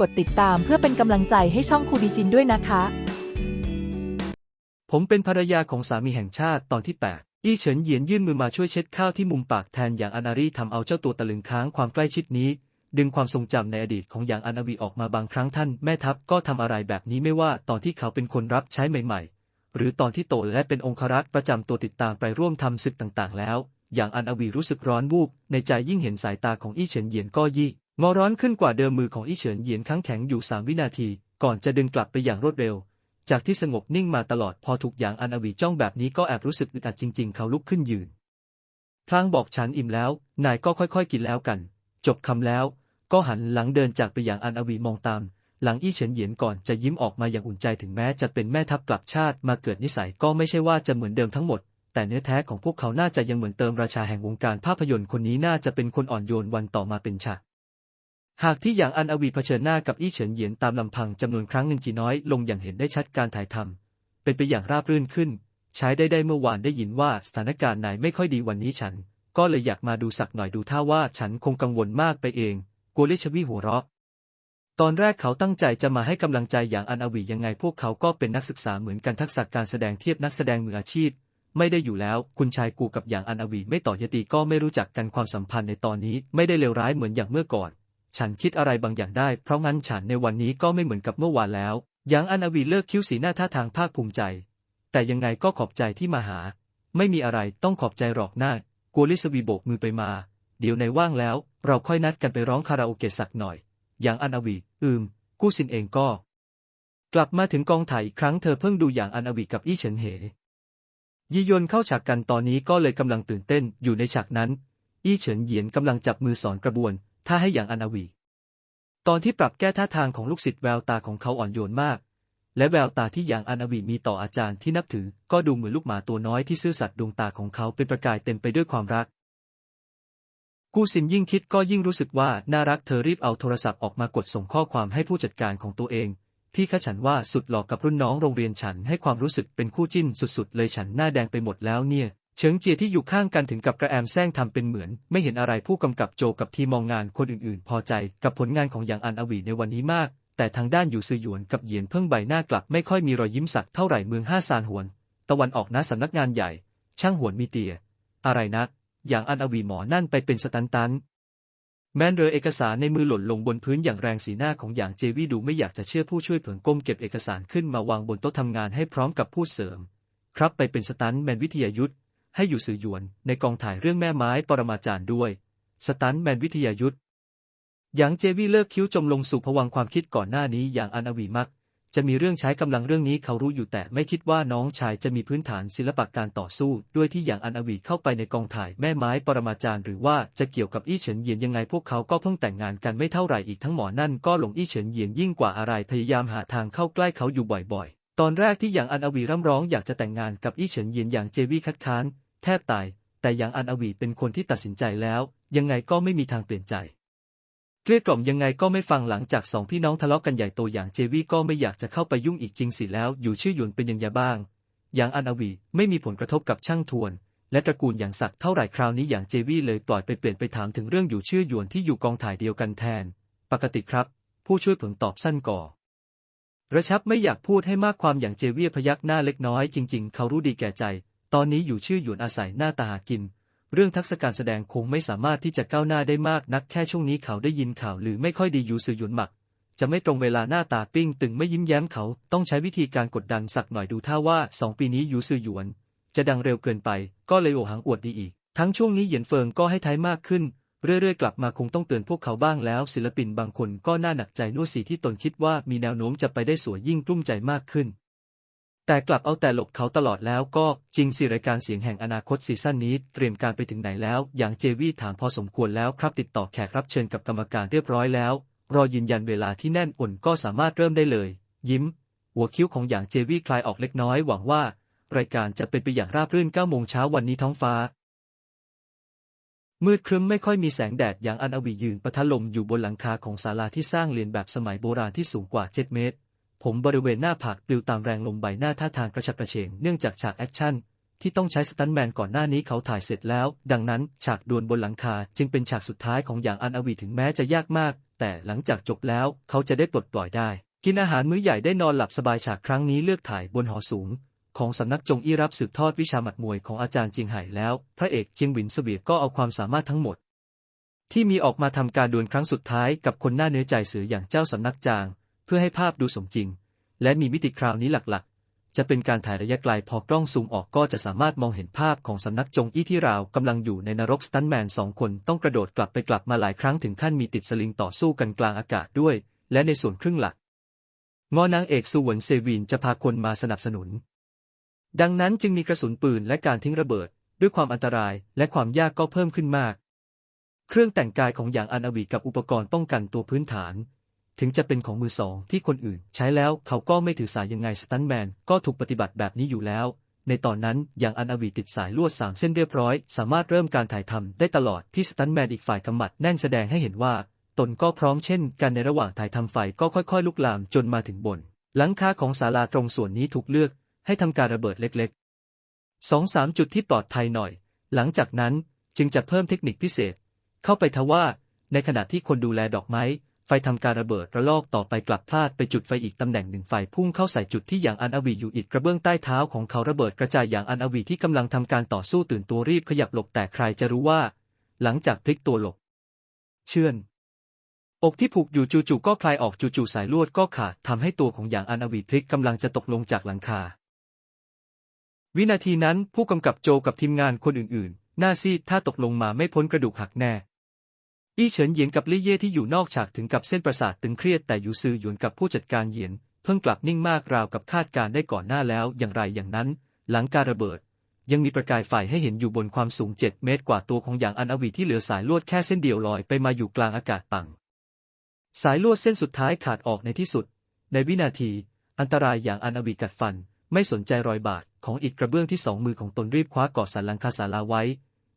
กดติดตามเพื่อเป็นกำลังใจให้ช่องครูดีจินด้วยนะคะ ผมเป็นภรรยาของสามีแห่งชาติตอนที่ 8 อี้เฉินเหยียนยื่นมือมาช่วยเช็ดข้าวที่มุมปากแทนอย่างอานารีทำเอาเจ้าตัวตะลึงค้างความใกล้ชิดนี้ ดึงความทรงจำในอดีตของอย่างอานาวีออกมาบางครั้งท่านแม่ทัพก็ทำอะไรแบบนี้ไม่ว่าตอนที่เขาเป็นคนรับใช้ใหม่ ๆ หรือตอนที่โตและเป็นองครักษ์ประจำตัวติดตามไปร่วมทำศึกต่างๆ แล้ว อย่างอานาวีรู้สึกร้อนวูบในใจยิ่งเห็นสายตาของอี้เฉินเหยียนก็ยี่ งอร้อนขึ้นกว่าเดิมมือของอี้เฉินเหยียนค้างแข็งอยู่สามวินาที ก่อนจะดึงกลับไปอย่างรวดเร็ว จากที่สงบนิ่งมาตลอดพอถูกอย่างอันอวีจ้องแบบนี้ก็แอบรู้สึกอึดอัดจริง ๆ เขาลุกขึ้นยืนพลางบอกฉันอิ่มแล้ว นายก็ค่อยๆกินแล้วกัน จบคำแล้ว ก็หันหลังเดินจากไปอย่างอันอวีมองตาม หลังอี้เฉินเหยียนก่อนจะยิ้มออกมาอย่างอุ่นใจถึงแม้จะเป็นแม่ทัพกลับชาติมาเกิดนิสัยก็ไม่ใช่ว่าจะเหมือนเดิมทั้งหมดแต่เนื้อแท้ของพวกเขาน่าจะยังเหมือนเติมราชาแห่งวงการภาพยนตร์คนนี้น่าจะเป็นคนอ่อนโยนวันต่อมาเป็นฉาก หากที่อย่างอันอวีเผชิญหน้ากับอี้เฉินเหยียนตามลำพังจำนวนครั้งหนึ่งจีน้อยลงอย่างเห็นได้ชัดการถ่ายทำเป็นไปอย่างราบรื่นขึ้น ใช้ได้ได้เมื่อวานได้ยินว่าสถานการณ์ไหนไม่ค่อยดีวันนี้ฉัน ก็เลยอยากมาดูสักหน่อยดูท่าว่าฉันคงกังวลมากไปเองกลัวเลชวีหัวเราะ ตอนแรกเขาตั้งใจจะมาให้กำลังใจอย่างอันอวียังไงพวกเขาก็เป็นนักศึกษาเหมือนกันทักษะการแสดงเทียบนักแสดงมืออาชีพ ไม่ได้อยู่แล้ว คุณชายกูกับอย่างอันอวีไม่ต่อยติก็ไม่รู้จักกันความสัมพันธ์ในตอนนี้ไม่ได้เลวร้ายเหมือนอย่างเมื่อก่อน ฉันคิดอะไรบางอย่างได้ เพราะงั้นฉันในวันนี้ก็ไม่เหมือนกับเมื่อวานแล้วย่างอันอวีเลิกคิ้วสีหน้าท่าทางภาคภูมิใจ แต่ยังไงก็ขอบใจที่มาหา ไม่มีอะไรต้องขอบใจหรอกหน้า กัวลิสวีโบกมือไปมา เดี๋ยวในว่างแล้ว เราค่อยนัดกันไปร้องคาราโอเกะสักหน่อย อย่างอันอวี อืม กู้สินเองก็ กลับมาถึงกองถ่ายอีกครั้งเธอเพิ่งดูอย่างอันอวีกับอี้เฉินเหยียนเข้าฉากกันตอนนี้ก็เลยกำลังตื่นเต้นอยู่ในฉากนั้น อี้เฉินเหยียนกำลังจับมือสอนกระบวน ท่าให้อย่างอนอวี ตอนที่ปรับแก้ท่าทางของลูกศิษย์แววตาของเขาอ่อนโยนมาก และแววตาที่อย่างอนอวีมีต่ออาจารย์ที่นับถือ ก็ดูเหมือนลูกหมาตัวน้อยที่ซื่อสัตย์ดวงตาของเขาเป็นประกายเต็มไปด้วยความรัก กูซินยิ่งคิดก็ยิ่งรู้สึกว่าน่ารักเธอรีบเอาโทรศัพท์ออกมากดส่งข้อความให้ผู้จัดการของตัวเองพี่คะฉันว่าสุดหล่อกับรุ่นน้องโรงเรียนฉันให้ความรู้สึกเป็นคู่จิ้นสุดๆ เลยฉันหน้าแดงไปหมดแล้วเนี่ย เฉิงเจียที่อยู่ข้างกันถึงกับกระแอมแซงทำเป็นเหมือน ไม่เห็นอะไรผู้กำกับโจกับทีมมองงานคนอื่นๆ พอใจกับผลงานของหยางอันอวีในวันนี้มาก แต่ทางด้านอยู่ซือหยวนกับเหยียนเพิ่งใบหน้ากลับไม่ค่อยมีรอยยิ้มสักเท่าไหร่เมืองห้าซานหวน ตะวันออกนะสำนักงานใหญ่ ช่างหวนมีเตีย อะไรนะอย่างอันอวีหมอนั่นไปเป็นสตันตันแมนเรือเอกสารในมือหล่นลงบนพื้นอย่างแรงสีหน้าของอย่างเจวี่ดูไม่อยากจะเชื่อผู้ช่วยเผิงก้มเก็บเอกสารขึ้นมาวางบนโต๊ะทำงานให้พร้อมกับพูดเสริม ครับไปเป็นสตันแมนวิทยายุทธ ให้อยู่สื่อหยวน ในกองถ่ายเรื่องแม่ไม้ปรมาจารย์ด้วย สตันแมนวิทยายุทธอย่างเจวี่เลิกคิ้วจมลงสู่ผวังความคิดก่อนหน้านี้อย่างอันอวีมัก จะมีเรื่องใช้กำลังเรื่องนี้เขารู้อยู่แต่ไม่คิดว่าน้องชายจะมีพื้นฐานศิลปะการต่อสู้ ด้วยที่อย่างอันอวีเข้าไปในกองถ่ายแม่ไม้ปรมาจารย์หรือว่าจะเกี่ยวกับอี้เฉินเยียนยังไงพวกเขาก็เพิ่งแต่งงานกันไม่เท่าไหร่อีกทั้งหมอนั่นก็หลงอี้เฉินเยียนยิ่งกว่าอะไรพยายามหาทางเข้าใกล้เขาอยู่บ่อยๆ ตอนแรกที่อย่างอันอวีร่ำร้องอยากจะแต่งงานกับอี้เฉินเยียนอย่างเจวี่คัดค้าน ทบตาย แต่อย่างอันอวีเป็นคนที่ตัดสินใจแล้ว ยังไงก็ไม่มีทางเปลี่ยนใจ เกลี้ยกล่อมยังไงก็ไม่ฟังหลังจากสองพี่น้องทะเลาะกันใหญ่โตอย่างเจวี่ก็ไม่อยากจะเข้าไปยุ่งอีกจริงสิแล้ว อยู่ชื่อหยวนเป็นยังไงบ้าง อย่างอันอวีไม่มีผลกระทบกับช่างทวน และตระกูลอย่างศักดิ์เท่าไหร่คราวนี้อย่างเจวี่เลยปล่อยไปเปลี่ยนไปถามถึงเรื่องอยู่ชื่อหยวนที่อยู่กองถ่ายเดียวกันแทน ปกติครับ ผู้ช่วยผงตอบสั้นก่อระชับไม่อยากพูดให้มากความอย่างเจวี่พยักหน้าเล็กน้อยจริงๆ เขารู้ดีแก่ใจ ตอนนี้อยู่ชื่อหยวนอาศัยหน้าตาหากิน เรื่องทักษะการแสดงคงไม่สามารถที่จะก้าวหน้าได้มากนักแค่ช่วงนี้เขาได้ยินข่าวหรือไม่ค่อยดีอยู่สื่อหยวนหมัก จะไม่ตรงเวลาหน้าตาปิ้งตึงไม่ยิ้มแย้มเขาต้องใช้วิธีการกดดันสักหน่อยดูท่าว่าสองปีนี้อยู่สื่อหยวน จะดังเร็วเกินไป ก็เลยโอหังอวดดีอีก ทั้งช่วงนี้เหยียนเฟิงก็ให้ท้ายมากขึ้นเรื่อยๆ กลับมาคงต้องเตือนพวกเขาบ้างแล้ว ศิลปินบางคนก็น่าหนักใจนวดสีที่ตนคิดว่ามีแนวโน้มจะไปได้สวยยิ่งกลุ้มใจมากขึ้น แต่กลับเอาแต่หลบเขาตลอดแล้วก็จริงสิรายการเสียงแห่งอนาคตซีซั่นนี้เตรียมการไปถึงไหนแล้ว อย่างเจวี่ถามพอสมควรแล้วครับติดต่อแขกรับเชิญกับกรรมการเรียบร้อยแล้ว รอยืนยันเวลาที่แน่นอ่นก็สามารถเริ่มได้เลย ยิ้ม หัวคิ้วของอย่างเจวี่คลายออกเล็กน้อยหวังว่า รายการจะเป็นไปอย่างราบรื่น9โมงเช้าวันนี้ท้องฟ้า มืดครึ้มไม่ค่อยมีแสงแดดอย่างอันอวียืนประทะลมอยู่บนหลังคาของศาลาที่สร้างเรียนแบบสมัยโบราณที่สูงกว่า7เมตร ผมบริเวณหน้าผากปลิวตามแรงลมใบหน้าท่าทางกระฉับกระเฉงเนื่องจากฉากแอคชั่นที่ต้องใช้สตันแมนก่อนหน้านี้เขาถ่ายเสร็จแล้ว ดังนั้นฉากดวลบนหลังคาจึงเป็นฉากสุดท้ายของอย่างอันอวีถึงแม้จะยากมาก แต่หลังจากจบแล้วเขาจะได้ปลดปล่อยได้ กินอาหารมื้อใหญ่ได้นอนหลับสบายฉากครั้งนี้เลือกถ่ายบนหอสูง ของสำนักจงอี้รับสืบทอดวิชาหมัดมวยของอาจารย์จียงไห่แล้ว พระเอกเจียงหวินเสวียก็เอาความสามารถทั้งหมด ที่มีออกมาทำการดวลครั้งสุดท้ายกับคนหน้าเนื้อใจเสืออย่างเจ้าสำนักจาง เพื่อให้ภาพดูสมจริง และมีมิติคราวนี้หลักๆ จะเป็นการถ่ายระยะไกลพอกล้องซูมออกก็จะสามารถมองเห็นภาพของสำนักจงอี้ที่ราวกำลังอยู่ในนรกสตันแมนสองคนต้องกระโดดกลับไปกลับมาหลายครั้งถึงขั้นมีติดสลิงต่อสู้กันกลางอากาศด้วย และในส่วนครึ่งหลักงอนางเอกสุวรรณเซวินจะพาคนมาสนับสนุน ดังนั้นจึงมีกระสุนปืนและการทิ้งระเบิด ด้วยความอันตรายและความยากก็เพิ่มขึ้นมาก เครื่องแต่งกายของอย่างอันอวีกับอุปกรณ์ป้องกันตัวพื้นฐาน ถึงจะเป็นของมือสองที่คนอื่น ใช้แล้วเขาก็ไม่ถือสายยังไงสตันแมนก็ถูกปฏิบัติแบบนี้อยู่แล้ว ในตอนนั้นอย่างอันอวีติดสายลวดสามเส้นเรียบร้อย สามารถเริ่มการถ่ายทำได้ตลอดที่สตันแมนอีกฝ่ายกำมัดแน่นแสดงให้เห็นว่า ตนก็พร้อมเช่น กันในระหว่างถ่ายทำไฟก็ค่อยๆ ลุกลามจนมาถึงบน หลังคาของศาลาตรงส่วนนี้ถูกเลือก ให้ทำการระเบิดเล็กๆสองสามจุดที่ปลอดภัยหน่อย หลังจากนั้นจึงจะเพิ่มเทคนิคพิเศษ เข้าไปทว่า ในขณะที่คนดูแลดอกไม้ ไฟทำการระเบิดระลอกต่อไปกลับพลาดไปจุดไฟอีกตำแหน่งหนึ่งไฟพุ่งเข้าใส่จุดที่อย่างอันอวีอยู่อีกกระเบื้องใต้เท้าของเขาระเบิดกระจายอย่างอันอวีที่กำลังทำการต่อสู้ตื่นตัวรีบขยับหลบแต่ใครจะรู้ว่า หลังจากพลิกตัวหลบ เชื่อนอกที่ผูกอยู่จู่ๆก็คลายออกจู่ๆสายลวดก็ขาดทำให้ตัวของอย่างอันอวีพลิกกำลังจะตกลงจากหลังคา วินาทีนั้นผู้กำกับโจกับทีมงานคนอื่นๆ หน้าซีดถ้าตกลงมาไม่พ้นกระดูกหักแน่ อี้เฉินเหยียนกับลี่เย่ที่อยู่นอกฉากถึงกับเส้นประสาทตึงเครียดแต่อยู่ซือหยวนกับผู้จัดการเหยียน เพิ่งกลับนิ่งมากราวกับคาดการได้ก่อนหน้าแล้วอย่างไรอย่างนั้น หลังการระเบิด ยังมีประกายไฟให้เห็นอยู่บนความสูงเจ็ดเมตรกว่าตัวของอย่างอันอวีที่เหลือสายลวดแค่เส้นเดียวลอยไปมาอยู่กลางอากาศปัง สายลวดเส้นสุดท้ายขาดออกในที่สุด ในวินาที อันตรายอย่างอันอวีกัดฟัน ไม่สนใจรอยบาดของอิฐกระเบื้องที่สองมือของตนรีบคว้าเกาะสันหลังคาศาลาไว้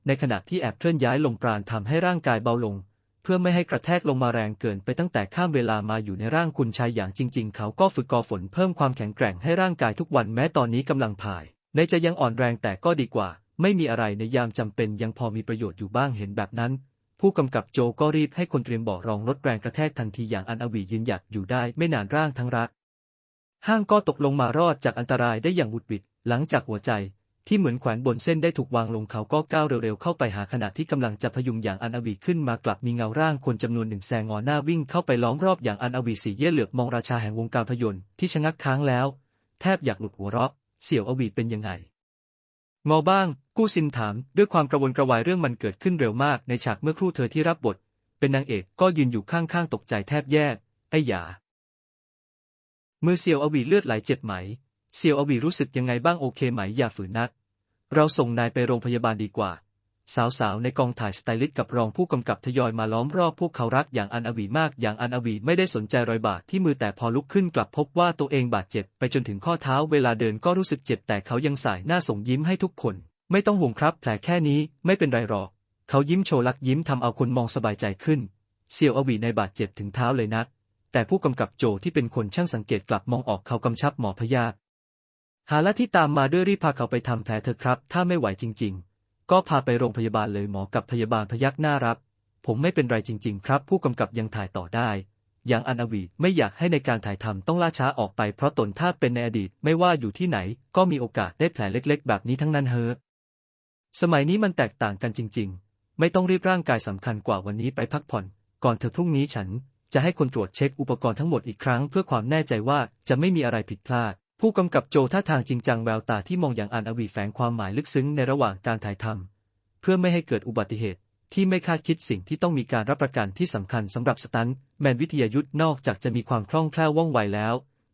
ในขณะที่แอบเคลื่อนย้ายลงปราณทำให้ร่างกายเบาลง เพื่อไม่ให้กระแทกลงมาแรงเกินไปตั้งแต่ข้ามเวลามาอยู่ในร่างคุณชายอย่างจริง ๆ เขาก็ฝึกกอฝนเพิ่มความแข็งแกร่งให้ร่างกายทุกวันแม้ตอนนี้กำลังผ่าย ในจะยังอ่อนแรงแต่ก็ดีกว่า ไม่มีอะไรในยามจำเป็นยังพอมีประโยชน์อยู่บ้างเห็นแบบนั้น ผู้กำกับโจก็รีบให้คนเตรียมบาะรองลดแรงกระแทกทันทีอย่างอันอวียืนหยัดอยู่ได้ไม่นานร่างทั้งรักห้างก็ตกลงมารอดจากอันตรายได้อย่างบุดบิด หลังจากหัวใจ ที่เหมือนแขวนบนเส้นได้ถูกวางลงเขาก็ก้าวเร็วๆเข้าไปหาขณะที่กำลังจะพยุงอย่างอันอวีขึ้นมากลับมีเงาร่างคนจำนวนหนึ่งแซงงอหน้าวิ่งเข้าไปล้อมรอบอย่างอันอวีสีเย่เหลือบมองราชาแห่งวงการพยนตร์ที่ชะงักค้างแล้ว แทบอยากหลุดหัวเราะเสี่ยวอวีเป็นยังไงงอบ้าง กู้ซินถาม ด้วยความกระวนกระวายเรื่องมันเกิดขึ้นเร็วมากในฉากเมื่อครู่เธอที่รับบท เป็นนางเอกก็ยืนอยู่ข้างๆตกใจแทบแย่ไอ้หยามือเสี่ยวอวีเลือดไหลเจ็บไหม เสี่ยวอวีรู้สึกยังไงบ้างโอเคไหมอย่าฝืนนัก เราส่งนายไปโรงพยาบาลดีกว่า สาวๆ ในกองถ่ายสไตลิสต์กับรองผู้กำกับทยอยมาล้อมรอบพวกเขารักอย่างอันอวีมากอย่างอันอวีไม่ได้สนใจรอยบาดที่มือแต่พอลุกขึ้นกลับพบว่าตัวเองบาดเจ็บไปจนถึงข้อเท้าเวลาเดินก็รู้สึกเจ็บแต่เขายังสายหน้าส่งยิ้มให้ทุกคน ไม่ต้องห่วงครับแผลแค่นี้ไม่เป็นไรหรอก เขายิ้มโชว์ลักยิ้มทำเอาคนมองสบายใจขึ้นเสี่ยวอวีในบาดเจ็บถึงเท้าเลยนักแต่ผู้กำกับโจที่เป็นคนช่างสังเกตกลับมองออกเขากำชับหมอพยาธ หาละที่ตามมาด้วยรีบพาเขาไปทำแผลเถอะครับ ถ้าไม่ไหวจริง ๆ ก็พาไปโรงพยาบาลเลยหมอกับพยาบาลพยักหน้ารับ ผมไม่เป็นไรจริง ๆ ครับ ผู้กำกับยังถ่ายต่อได้ อย่างอันอวีไม่อยากให้ในการถ่ายทำต้องล่าช้าออกไปเพราะตนถ้าเป็นในอดีตไม่ว่าอยู่ที่ไหน ก็มีโอกาสได้แผลเล็ก ๆ แบบนี้ทั้งนั้นเฮอสมัยนี้มันแตกต่างกันจริง ๆ ไม่ต้องรีบร่างกายสำคัญกว่าวันนี้ไปพักผ่อน ก่อนเธอพรุ่งนี้ฉันจะให้คนตรวจเช็คอุปกรณ์ทั้งหมดอีกครั้งเพื่อความแน่ใจว่าจะไม่มีอะไรผิดพลาด ผู้กำกับโจท่าทางจริงจังแววตาที่มองอย่างอันอวีแฝงความหมายลึกซึ้งในระหว่างการถ่ายทำเพื่อไม่ให้เกิดอุบัติเหตุที่ไม่คาดคิดสิ่งที่ต้องมีการรับประกันที่สำคัญสำหรับสตันแมนวิทยายุทธ์นอกจากจะมีความคล่องแคล่วว่องไวแล้ว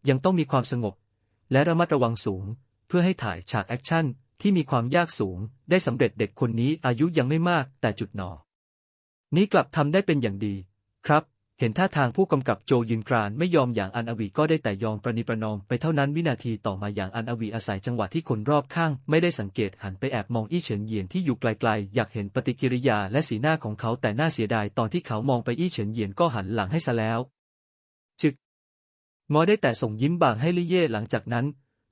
ยังต้องมีความสงบ และระมัดระวังสูง เพื่อให้ถ่ายฉากแอคชั่นที่มีความยากสูง ได้สำเร็จเด็กคนนี้อายุยังไม่มากแต่จุดหนอ นี้กลับทำได้เป็นอย่างดี ครับ เห็นท่าทางผู้กำกับโจยืนกรานไม่ยอมอย่างอันอวีก็ได้แต่ยอมประนีประนอมไปเท่านั้นวินาทีต่อมาอย่างอันอวีอาศัยจังหวะที่คนรอบข้าง ไม่ได้สังเกตหันไปแอบมองอี้เฉินเยียนที่อยู่ไกลๆ อยากเห็นปฏิกิริยาและสีหน้าของเขาแต่น่าเสียดายตอนที่เขามองไปอี้เฉินเยียนก็หันหลังให้ซะแล้ว จึกงอได้แต่ส่งยิ้มบางให้ลี่เย่หลังจากนั้น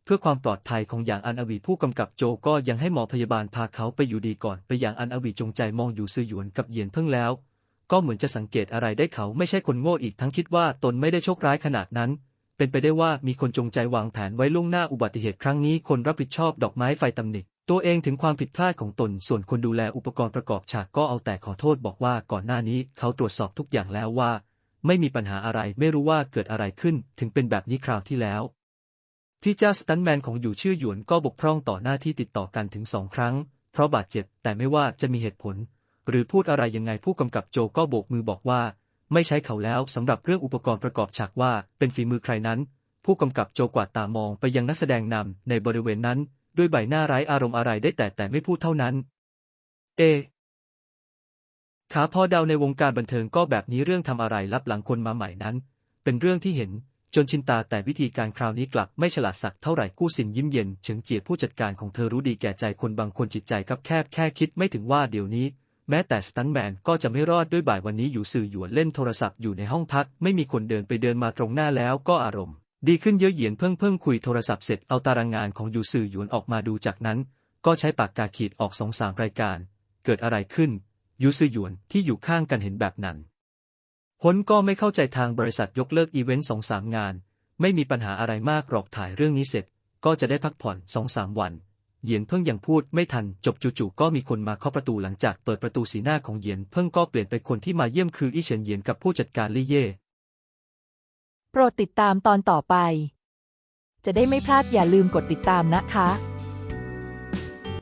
เพื่อความปลอดภัยของอย่างอันอวีผู้กำกับโจก็ยังให้หมอพยาบาลพาเขาไปอยู่ดีก่อน ไปอย่างอันอวีจงใจมองอยู่ซือหยวนกับเยียนเพิ่งแล้ว ก็เหมือนจะสังเกตอะไรได้เขาไม่ใช่คนโง่อีกทั้งคิดว่าตนไม่ได้โชคร้ายขนาดนั้น เป็นไปได้ว่ามีคนจงใจวางแผนไว้ล่วงหน้าอุบัติเหตุครั้งนี้คนรับผิดชอบดอกไม้ไฟตำหนิตัวเองถึงความผิดพลาดของตน ส่วนคนดูแลอุปกรณ์ประกอบฉากก็เอาแต่ขอโทษบอกว่าก่อนหน้านี้เขาตรวจสอบทุกอย่างแล้วว่า ไม่มีปัญหาอะไรไม่รู้ว่าเกิดอะไรขึ้นถึงเป็นแบบนี้คราวที่แล้ว พี่เจ้าสตันแมนของอยู่ชื่อหยวนก็บกพร่องต่อหน้าที่ติดต่อกันถึงสองครั้ง เพราะบาดเจ็บแต่ไม่ว่าจะมีเหตุผล หรือพูดอะไรยังไงผู้กำกับโจก็โบกมือบอกว่า ไม่ใช้เขาแล้วสำหรับเรื่องอุปกรณ์ประกอบฉากว่าเป็นฝีมือใครนั้น ผู้กำกับโจกวาดตามองไปยังนักแสดงนำในบริเวณนั้น ด้วยใบหน้าไร้อารมณ์อะไรได้แต่แต่ไม่พูดเท่านั้น เอขาพอดาวในวงการบันเทิงก็แบบนี้เรื่องทำอะไรลับหลังคนมาใหม่นั้น เป็นเรื่องที่เห็นจนชินตาแต่วิธีการคราวนี้กลับไม่ฉลาดสักเท่าไหร่กู้สินยิ้มเย็นเฉิงเจียผู้จัดการของเธอรู้ดีแก่ใจคนบางคนจิตใจกับแคบแค่คิดไม่ถึงว่าเดี๋ยวนี้ แม้แต่สตันแมนก็จะไม่รอดด้วยบ่ายวันนี้อยู่สื่อหยวนเล่นโทรศัพท์อยู่ในห้องพัก ไม่มีคนเดินไปเดินมาตรงหน้าแล้วก็อารมณ์ ดีขึ้นเยอะเหยียนเพิ่งเพิ่งคุยโทรศัพท์เสร็จเอาตารางงานของอยู่สื่อหยวนออกมาดูจากนั้น ก็ใช้ปากกาขีดออกสองสามรายการ เกิดอะไรขึ้นยูซือหยวนที่อยู่ข้างกันเห็นแบบนั้นฮนก็ไม่เข้าใจทางบริษัทยกเลิกอีเวนต์สองสามงาน ไม่มีปัญหาอะไรมากหรอกถ่ายเรื่องนี้เสร็จ ก็จะได้พักผ่อนสองสามวัน เหยียนเพิ่งยังพูดไม่ทันจบจู่ๆก็มีคนมาเคาะประตูหลังจากเปิดประตูสีหน้าของเหยียนเพิ่งก็เปลี่ยนไปคนที่มาเยี่ยมคืออี้เฉินเหยียนกับผู้จัดการลี่เย่ โปรดติดตามตอนต่อไป จะได้ไม่พลาดอย่าลืมกดติดตามนะคะ